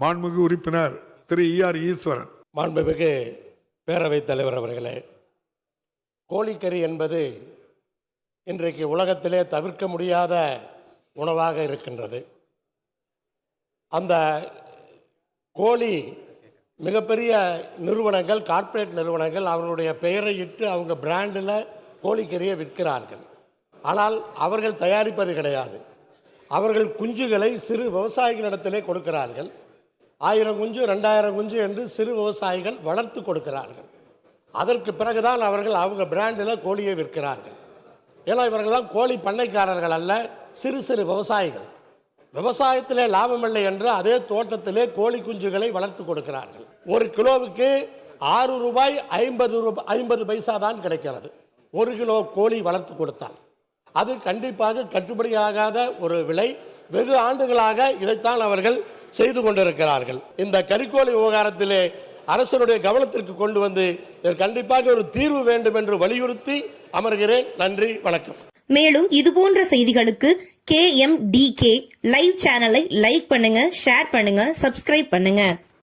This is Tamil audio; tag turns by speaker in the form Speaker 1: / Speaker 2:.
Speaker 1: மாண்புமிகு உறுப்பினர் திரு இஆர் ஈஸ்வரன்.
Speaker 2: மாண்புமிகு பேரவைத் தலைவர் அவர்களே கோழிக்கறி என்பது இன்றைக்கு உலகத்திலே தவிர்க்க முடியாத உணவாக இருக்கின்றது. அந்த கோழி மிகப்பெரிய நிறுவனங்கள் கார்ப்பரேட் நிறுவனங்கள் அவர்களுடைய பெயரை இட்டு அவங்க பிராண்டில் கோழிக்கறியை விற்கிறார்கள். ஆனால் அவர்கள் தயாரிப்பது கிடையாது. அவர்கள் குஞ்சுகளை சிறு விவசாயிகளிடத்திலே கொடுக்கிறார்கள். ஆயிரம் குஞ்சு ரெண்டாயிரம் குஞ்சு என்று சிறு விவசாயிகள் வளர்த்து கொடுக்கிறார்கள். அதற்கு பிறகுதான் அவர்கள் அவங்க பிராண்டில் கோழியை விற்கிறார்கள். ஏன்னா இவர்கள்லாம் கோழி பண்ணைக்காரர்கள் அல்ல சிறு சிறு விவசாயிகள். விவசாயத்திலே லாபமில்லை என்று அதே தோட்டத்திலே கோழி குஞ்சுகளை வளர்த்து கொடுக்கிறார்கள். ஒரு கிலோவுக்கு ஆறு ரூபாய் ஐம்பது ரூபாய் ஐம்பது பைசா தான் கிடைக்கிறது. ஒரு கிலோ கோழி வளர்த்து கொடுத்தால். அது கண்டிப்பாக கட்டுப்படியாகாத ஒரு விலை. வெகு ஆண்டுகளாக இதைத்தான் அவர்கள் செய்து கொண்டிருக்கிறார்கள். இந்த கறிக்கோழி விவகாரத்திலே அரசனுடைய கவனத்திற்கு கொண்டு வந்து கண்டிப்பாக ஒரு தீர்வு வேண்டும் என்று வலியுறுத்தி அமர்கிறேன். நன்றி வணக்கம்.
Speaker 3: மேலும் இது போன்ற செய்திகளுக்கு K M D K live சேனலை லைக் பண்ணுங்க ஷேர் பண்ணுங்க சப்ஸ்கிரைப் பண்ணுங்க.